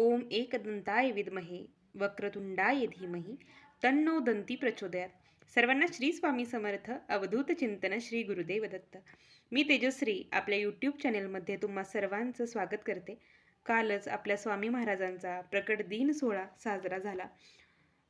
ओम एकदंताय विद्महे वक्रतुंडाय धीमही तन्नो दंती प्रचोदयात. सर्वांना श्री स्वामी समर्थ अवधूत चिंतन श्री गुरुदेव दत्त. मी तेजश्री आपल्या यूट्यूब चॅनेलमध्ये तुम्हा सर्वांचं स्वागत करते. कालच आपल्या स्वामी महाराजांचा प्रकट दिन सोहळा साजरा झाला.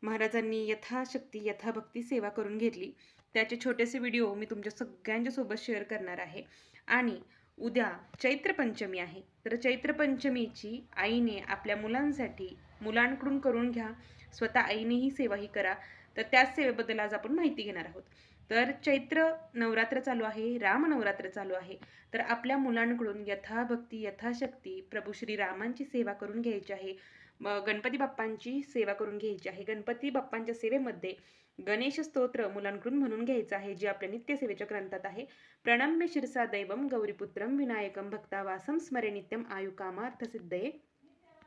महाराजांनी यथाशक्ती यथाभक्ती सेवा करून घेतली. त्याचे छोटेसे व्हिडिओ मी तुमच्या सगळ्यांच्यासोबत शेअर करणार आहे. आणि उद्या चैत्रपंचमी आहे. तर चैत्रपंचमीची आईने आपल्या मुलांसाठी मुलांकडून करून घ्या. स्वतः आईनेही सेवाही करा. तर त्याच सेवेबद्दल आज आपण माहिती घेणार आहोत. तर चैत्र नवरात्र चालू आहे राम नवरात्र चालू आहे. तर आपल्या मुलांकडून यथाभक्ती यथाशक्ती प्रभू श्री रामांची सेवा करून घ्यायची आहे. गणपती बाप्पांची सेवा करून घ्यायची आहे. गणपती बाप्पांच्या सेवेमध्ये गणेश स्तोत्र मुलांकडून म्हणून घ्यायचं आहे जे आपल्या नित्यसेवेच्या ग्रंथात आहे. प्रणम्य शिरसा दैवम गौरीपुत्रम विनायकम भक्तावासम स्मरे नित्यम आयुकामार्थ सिद्धये.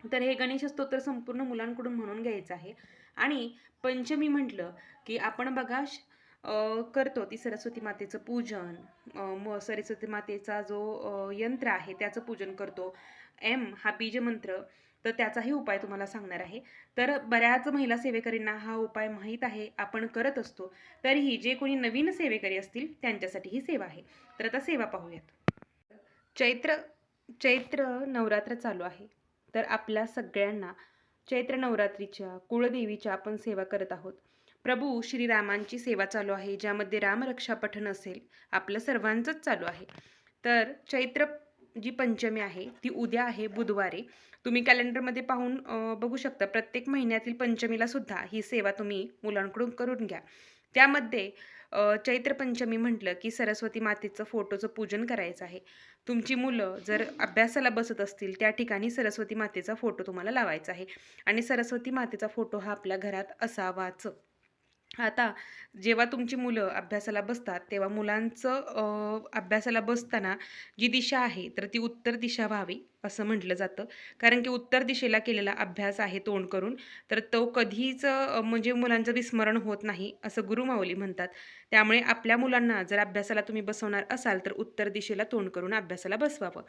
तर हे गणेश स्तोत्र संपूर्ण मुलांकडून म्हणून घ्यायचं आहे. आणि पंचमी म्हटलं की आपण बघा करतो ती सरस्वती मातेचं पूजन. म सरस्वती मातेचा जो यंत्र आहे त्याचं पूजन करतो. एम हा बीजमंत्र. तर त्याचाही उपाय तुम्हाला सांगणार आहे. तर बऱ्याच महिला सेवेकरींना हा उपाय माहीत आहे आपण करत असतो. तरीही जे कोणी नवीन सेवेकरी असतील त्यांच्यासाठी ही सेवा आहे. तर आता सेवा पाहूयात. चैत्र चैत्र नवरात्र चालू आहे. तर आपल्या सगळ्यांना चैत्र नवरात्रीच्या कुळदेवीच्या आपण सेवा करत आहोत. प्रभू श्रीरामांची सेवा चालू आहे ज्यामध्ये रामरक्षा पठण असेल आपलं सर्वांचंच चालू आहे. तर चैत्र जी पंचमी आहे ती उद्या आहे बुधवारी. तुम्ही कॅलेंडरमध्ये पाहून बघू शकता प्रत्येक महिन्यातील पंचमीला सुद्धा ही सेवा तुम्ही मुलांकडून करून घ्या. त्यामध्ये चैत्र पंचमी म्हटलं की सरस्वती मातेचं फोटोचं पूजन करायचं आहे. तुमची मुलं जर अभ्यासाला बसत असतील त्या ठिकाणी सरस्वती मातेचा फोटो तुम्हाला लावायचा आहे. आणि सरस्वती मातेचा फोटो हा आपल्या घरात असावाच. आता जेव्हा तुमची मुलं अभ्यासाला बसतात तेव्हा मुलांचं अभ्यासाला बसताना जी दिशा आहे तर ती उत्तर दिशा व्हावी असं म्हटलं जातं. कारण की उत्तर दिशेला केलेला अभ्यास आहे तोंड करून तर तो कधीच म्हणजे मुलांचं विस्मरण होत नाही असं गुरुमाऊली म्हणतात. त्यामुळे आपल्या मुलांना जर अभ्यासाला तुम्ही बसवणार असाल तर उत्तर दिशेला तोंड करून अभ्यासाला बसवावं.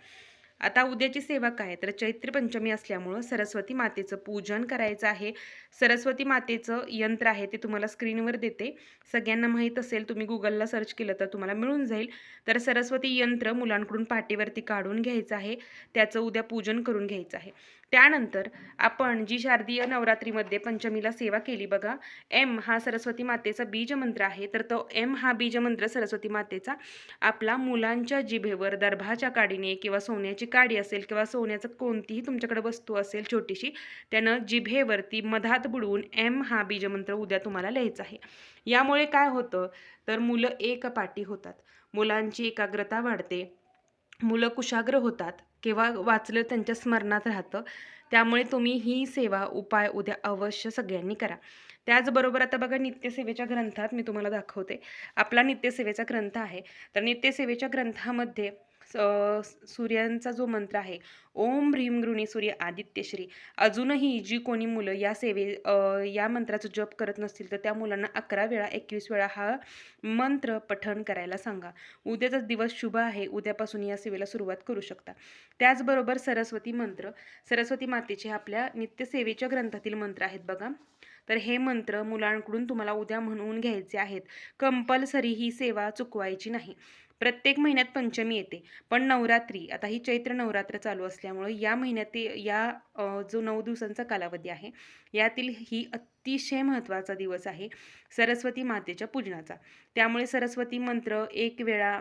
आता उद्याची सेवा काय तर चैत्र पंचमी असल्यामुळं सरस्वती मातेचं पूजन करायचं आहे. सरस्वती मातेचं यंत्र आहे ते तुम्हाला स्क्रीनवर देते. सगळ्यांना माहीत असेल तुम्ही गुगलला सर्च केलं तर तुम्हाला मिळून जाईल. तर सरस्वती यंत्र मुलांकडून पाठीवरती काढून घ्यायचं आहे. त्याचं उद्या पूजन करून घ्यायचं आहे. त्यानंतर आपण जी शारदीय नवरात्रीमध्ये पंचमीला सेवा केली बघा एम हा सरस्वती मातेचा बीजमंत्र आहे. तर तो एम हा बीजमंत्र सरस्वती मातेचा आपला मुलांच्या जिभेवर दर्भाच्या काडीने किंवा सोन्याची काडी असेल किंवा सोन्याचं कोणतीही तुमच्याकडे वस्तू असेल छोटीशी त्यानं जिभेवरती मधात बुडवून एम हा बीजमंत्र उद्या तुम्हाला लिहायचा आहे. यामुळे काय होतं? तर मुलं एकपाटी होतात. मुलांची एकाग्रता वाढते. मुलं कुशाग्र होतात. किंवा वाचलं त्यांच्या स्मरणात राहतं. त्यामुळे तुम्ही ही सेवा उपाय उद्या अवश्य सगळ्यांनी करा. त्याचबरोबर आता बघा नित्यसेवेच्या ग्रंथात मी तुम्हाला दाखवते. आपला नित्यसेवेचा ग्रंथ आहे. तर नित्यसेवेच्या ग्रंथामध्ये सूर्यांचा जो मंत्र आहे ओम ह्रीम गृणी सूर्य आदित्यश्री अजूनही जी कोणी मुलं या सेवे या मंत्राचा जप करत नसतील तर त्या मुलांना अकरा वेळा एकवीस वेळा हा मंत्र पठण करायला सांगा. उद्याचा दिवस शुभ आहे उद्यापासून या सेवेला सुरुवात करू शकता. त्याचबरोबर सरस्वती मंत्र सरस्वती मातेचे आपल्या नित्यसेवेच्या ग्रंथातील मंत्र आहेत बघा. तर हे मंत्र मुलांकडून तुम्हाला उद्या म्हणून घ्यायचे आहेत. कंपल्सरी ही सेवा चुकवायची नाही. प्रत्येक महिन्यात पंचमी येते. पण नवरात्री आता ही चैत्र नवरात्र चालू असल्यामुळे या महिन्यात या जो नऊ दिवसांचा कालावधी आहे यातील ही अतिशय महत्त्वाचा दिवस आहे सरस्वती मातेच्या पूजनाचा. त्यामुळे सरस्वती मंत्र एक वेळा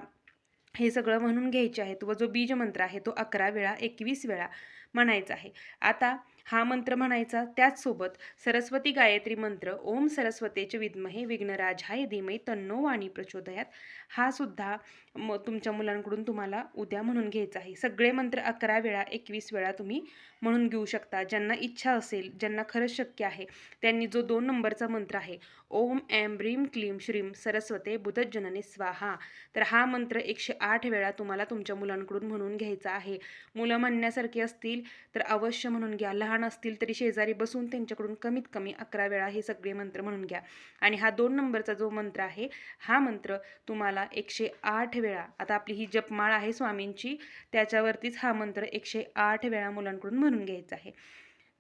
हे सगळं म्हणून घ्यायचे आहेत व जो बीज मंत्र आहे तो अकरा वेळा एकवीस वेळा म्हणायचा आहे. आता हा मंत्र म्हणायचा. त्याचसोबत सरस्वती गायत्री मंत्र ओम सरस्वतेचे विद्महे विघ्नराजाय धीमय तन्नो वाणी प्रचोदयात. हा सुद्धा म तुमच्या मुलांकडून तुम्हाला उद्या म्हणून घ्यायचा आहे. सगळे मंत्र अकरा वेळा एकवीस वेळा तुम्ही म्हणून घेऊ शकता. ज्यांना इच्छा असेल ज्यांना खरंच शक्य आहे त्यांनी जो दोन नंबरचा मंत्र आहे ओम ॲम ब्रीम क्लीम श्रीम सरस्वते बुधजनने स्वाहा. तर हा मंत्र एकशे आठ वेळा तुम्हाला तुमच्या मुलांकडून म्हणून घ्यायचा आहे. मुलं म्हणण्यासारखी असतील तर अवश्य म्हणून घ्या. लहान असतील तरी शेजारी बसून त्यांच्याकडून कमीत कमी अकरा वेळा हे सगळे मंत्र म्हणून घ्या. आणि हा दोन नंबरचा जो मंत्र आहे हा मंत्र तुम्हाला एकशे आठ वेळा आता आपली ही जपमाळ आहे स्वामींची त्याच्यावरतीच हा मंत्र एकशे आठ वेळा मुलांकडून म्हणून घ्यायचा आहे.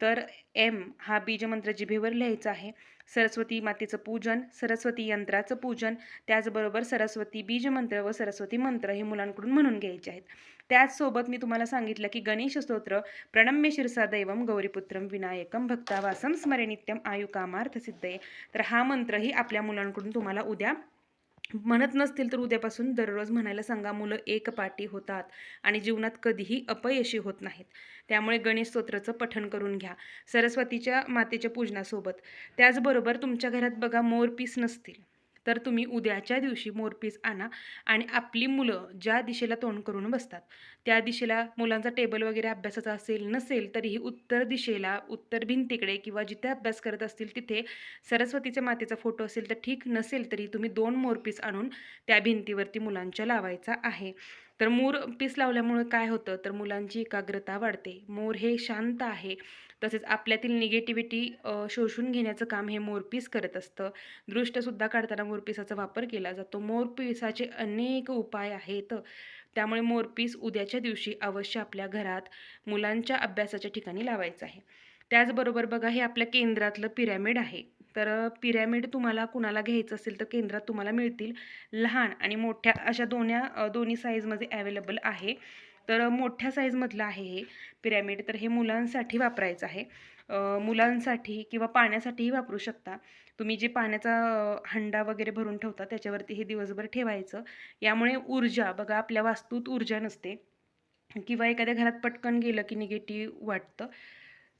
तर एम हा बीजमंत्र जिभेवर लिहायचा आहे. सरस्वती मातेचं पूजन सरस्वती यंत्राचं पूजन त्याचबरोबर सरस्वती बीजमंत्र व सरस्वती मंत्र हे मुलांकडून म्हणून घ्यायचे आहेत. त्याचसोबत मी तुम्हाला सांगितलं की गणेश स्तोत्र प्रणम्य शिरसा दैवम गौरीपुत्रम विनायकम भक्तावासम स्मरणित्यम आयुकामार्थ सिद्धये. तर हा मंत्रही आपल्या मुलांकडून तुम्हाला उद्या म्हणत नसतील तर उद्यापासून दररोज म्हणायला सांगा मुलं एकपाठी होतात आणि जीवनात कधीही अपयशी होत नाहीत. त्यामुळे गणेश स्तोत्राचं पठण करून घ्या सरस्वतीच्या मातेच्या पूजनासोबत. त्याचबरोबर तुमच्या घरात बघा मोरपीस नसतील. तर तुम्ही उद्याच्या दिवशी मोरपीस आणा आणि आपली मुलं ज्या दिशेला तोंड करून बसतात त्या दिशेला मुलांचा टेबल वगैरे अभ्यासाचा असेल नसेल तरीही उत्तर दिशेला उत्तर भिंतीकडे किंवा जिथे अभ्यास करत असतील तिथे सरस्वतीच्या मातेचा फोटो असेल तर ठीक नसेल तरी तुम्ही दोन मोरपीस आणून त्या भिंतीवरती मुलांच्या लावायचा आहे. तर मोर पीस लावल्यामुळे काय होतं? तर मुलांची एकाग्रता वाढते. मोर हे शांत आहे. तसेच आपल्यातील निगेटिव्हिटी शोषून घेण्याचं काम हे मोरपीस करत असतं. दृष्टसुद्धा काढताना मोरपिसाचा वापर केला जातो. मोरपिसाचे अनेक उपाय आहेत. त्यामुळे मोरपीस उद्याच्या दिवशी अवश्य आपल्या घरात मुलांच्या अभ्यासाच्या ठिकाणी लावायचं आहे. त्याचबरोबर बघा हे आपल्या केंद्रातलं पिरॅमिड आहे. तर पिरॅमिड तुम्हाला कुणाला घ्यायचं असेल तर केंद्रात तुम्हाला मिळतील लहान आणि मोठ्या अशा दोन्या दोन्ही साईजमध्ये अवेलेबल आहे. तर मोठ्या साईजमधलं आहे हे पिरॅमिड तर हे मुलांसाठी वापरायचं आहे. मुलांसाठी किंवा पाण्यासाठीही वापरू शकता. तुम्ही जे पाण्याचा हंडा वगैरे भरून ठेवता त्याच्यावरती हे दिवसभर ठेवायचं. यामुळे ऊर्जा बघा आपल्या वास्तूत ऊर्जा नसते. किंवा एखाद्या घरात पटकन गेलं की निगेटिव्ह वाटतं.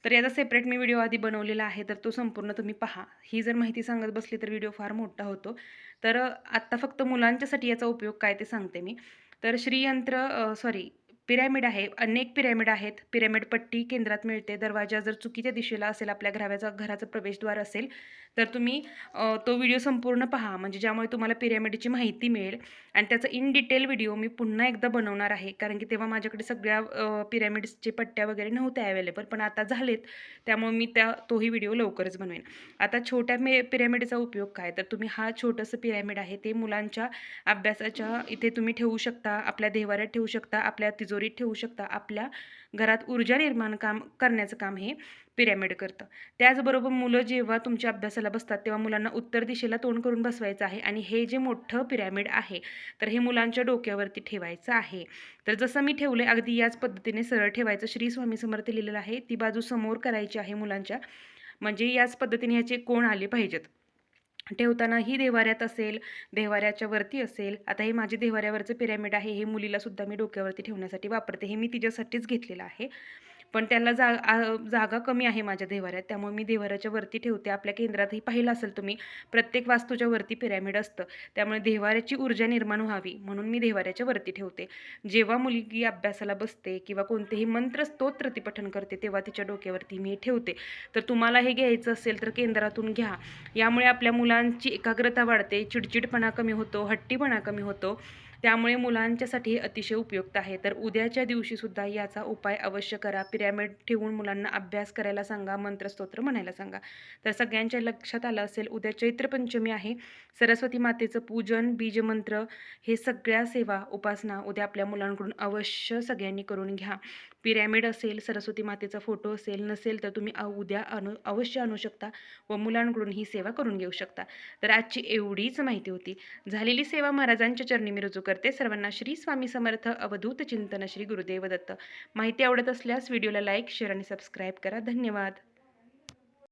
तर याचा सेपरेट मी व्हिडिओ आधी बनवलेला आहे तर तो संपूर्ण तुम्ही पहा. ही जर माहिती सांगत बसली तर व्हिडिओ फार मोठा होतो. तर आत्ता फक्त मुलांच्यासाठी याचा उपयोग काय ते सांगते मी. तर श्रीयंत्र सॉरी पिरॅमिड आहे अनेक पिरॅमिड आहेत. पिरॅमिड पट्टी केंद्रात मिळते. दरवाजा जर चुकीच्या दिशेला असेल आपल्या घराव्याचा घराचं प्रवेशद्वार असेल तर तुम्ही तो व्हिडिओ संपूर्ण पहा. म्हणजे ज्यामुळे तुम्हाला पिरॅमिडची माहिती मिळेल. आणि त्याचा इन डिटेल व्हिडिओ मी पुन्हा एकदा बनवणार आहे. कारण की तेव्हा माझ्याकडे सगळ्या पिरॅमिड्सचे पट्ट्या वगैरे नव्हत्या अवेलेबल पण आता झालेत. त्यामुळे मी त्या तोही व्हिडिओ लवकरच बनवेन. आता छोट्या मे पिरॅमिडचा उपयोग काय? तर तुम्ही हा छोटंसं पिरॅमिड आहे. ते मुलांच्या अभ्यासाच्या इथे तुम्ही ठेवू शकता. आपल्या देवाऱ्यात ठेवू शकता. आपल्या तिजोरीत ठेवू शकता. आपल्या घरात ऊर्जा निर्माण काम करण्याचं काम हे. पिरॅमिड करतं. त्याचबरोबर मुलं जेव्हा तुमच्या अभ्यासाला बसतात तेव्हा मुलांना उत्तर दिशेला तोंड करून बसवायचं आहे आणि हे जे मोठं पिरॅमिड आहे तर हे मुलांच्या डोक्यावरती ठेवायचं आहे. तर जसं मी ठेवलं अगदी याच पद्धतीने सरळ ठेवायचं. श्री स्वामी समर्थ लिहिलेलं आहे ती बाजू समोर करायची आहे मुलांच्या. म्हणजे याच पद्धतीने ह्याचे कोण आले पाहिजेत. ठेवताना ही देवाऱ्यात असेल देवाऱ्याच्या वरती असेल. आता हे माझे देवाऱ्यावरचं पिरॅमिड आहे हे मुलीला सुद्धा मी डोक्यावरती ठेवण्यासाठी वापरते. हे मी तिच्यासाठीच घेतलेलं आहे. पण त्याला जा जागा कमी आहे माझ्या देवाऱ्यात त्यामुळे मी देवाऱ्याच्या वरती ठेवते. आपल्या केंद्रातही पाहिलं असेल तुम्ही प्रत्येक वास्तूच्या वरती पिरॅमिड असतं. त्यामुळे देवाऱ्याची ऊर्जा निर्माण व्हावी म्हणून मी देवाऱ्याच्या वरती ठेवते. जेव्हा मुलगी अभ्यासाला बसते किंवा कोणतेही मंत्र स्तोत्र ती पठण करते तेव्हा तिच्या डोक्यावरती मी ठेवते. तर तुम्हाला हे घ्यायचं असेल तर केंद्रातून घ्या. यामुळे आपल्या मुलांची एकाग्रता वाढते चिडचिडपणा कमी होतो हट्टीपणा कमी होतो. त्यामुळे मुलांच्यासाठी अतिशय उपयुक्त आहे. तर उद्याच्या दिवशीसुद्धा याचा उपाय अवश्य करा. पिरॅमिड ठेवून मुलांना अभ्यास करायला सांगा मंत्रस्तोत्र म्हणायला सांगा. तर सगळ्यांच्या लक्षात आलं असेल उद्या चैत्रपंचमी आहे. सरस्वती मातेचं पूजन बीजमंत्र हे सगळ्या सेवा उपासना उद्या आपल्या मुलांकडून अवश्य सगळ्यांनी करून घ्या. पिरॅमिड असेल सरस्वती मातेचा फोटो असेल नसेल तर तुम्ही उद्या आणू अवश्य आणू शकता व मुलांकडून ही सेवा करून घेऊ शकता. तर आजची एवढीच माहिती होती. झालेली सेवा महाराजांच्या चरणी मी रुजू करते. सर्वांना श्री स्वामी समर्थ अवधूत चिंतन श्री गुरुदेव दत्त माहिती आवडत असल्यास व्हिडिओला लाईक शेअर आणि सबस्क्राईब करा. धन्यवाद.